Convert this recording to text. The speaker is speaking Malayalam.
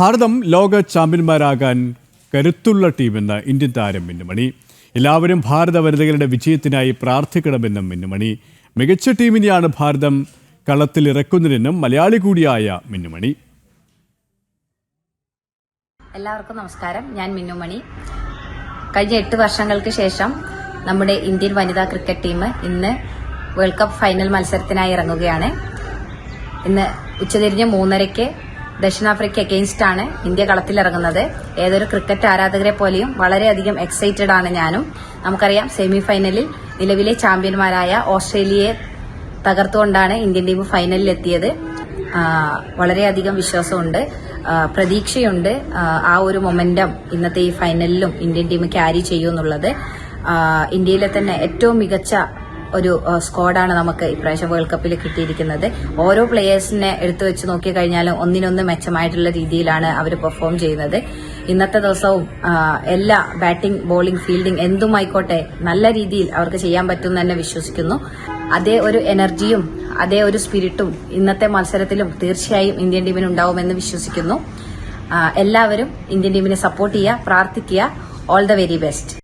ഭാരതം ലോക ചാമ്പ്യന്മാരാകാൻ കരുത്തുള്ള ടീമെന്ന് ഇന്ത്യൻ താരം മിന്നുമണി. എല്ലാവരും ഭാരത വനിതകളുടെ വിജയത്തിനായി പ്രാർത്ഥിക്കണമെന്നും മിന്നുമണി. മികച്ച ടീമിനെയാണ് ഭാരതം കളത്തിൽ ഇറക്കുന്നതെന്നും മലയാളി കൂടിയായ മിന്നുമണി. എല്ലാവർക്കും നമസ്കാരം. ഞാൻ മിന്നുമണി. കഴിഞ്ഞ എട്ട് വർഷങ്ങൾക്ക് ശേഷം നമ്മുടെ ഇന്ത്യൻ വനിതാ ക്രിക്കറ്റ് ടീം ഇന്ന് വേൾഡ് കപ്പ് ഫൈനൽ മത്സരത്തിനായി ഇറങ്ങുകയാണ്. ഇന്ന് ഉച്ചതിരിഞ്ഞ് മൂന്നരയ്ക്ക് ദക്ഷിണാഫ്രിക്ക അഗെയിൻസ്റ്റ് ആണ് ഇന്ത്യ കളത്തിലിറങ്ങുന്നത്. ഏതൊരു ക്രിക്കറ്റ് ആരാധകരെ പോലെയും വളരെയധികം എക്സൈറ്റഡ് ആണ് ഞാനും. നമുക്കറിയാം സെമി ഫൈനലിൽ നിലവിലെ ചാമ്പ്യന്മാരായ ഓസ്ട്രേലിയയെ തകർത്തുകൊണ്ടാണ് ഇന്ത്യൻ ടീം ഫൈനലിൽ എത്തിയത് വളരെയധികം വിശ്വാസമുണ്ട്. പ്രതീക്ഷയുണ്ട്. ആ, ഒരു മൊമെന്റം ഇന്നത്തെ ഈ ഫൈനലിലും ഇന്ത്യൻ ടീം ക്യാരി ചെയ്യുമെന്നുള്ളത്. ഇന്ത്യയിലെ തന്നെ ഏറ്റവും മികച്ച ഒരു സ്ക്വാഡാണ് നമുക്ക് ഇപ്രാവശ്യം വേൾഡ് കപ്പിൽ കിട്ടിയിരിക്കുന്നത്. ഓരോ പ്ലേയേഴ്സിനെ എടുത്തു വെച്ച് നോക്കിക്കഴിഞ്ഞാലും ഒന്നിനൊന്ന് മെച്ചമായിട്ടുള്ള രീതിയിലാണ് അവർ പെർഫോം ചെയ്യുന്നത്. ഇന്നത്തെ ദിവസവും എല്ലാ ബാറ്റിംഗ് ബോളിംഗ് ഫീൽഡിംഗ് എന്തുമായിക്കോട്ടെ നല്ല രീതിയിൽ അവർക്ക് ചെയ്യാൻ പറ്റും എന്ന് തന്നെ വിശ്വസിക്കുന്നു. അതേ ഒരു എനർജിയും അതേ ഒരു സ്പിരിറ്റും ഇന്നത്തെ മത്സരത്തിലും തീർച്ചയായും ഇന്ത്യൻ ടീമിന് ഉണ്ടാവുമെന്ന് വിശ്വസിക്കുന്നു. എല്ലാവരും ഇന്ത്യൻ ടീമിനെ സപ്പോർട്ട് ചെയ്യുക പ്രാർത്ഥിക്കുക. All the very best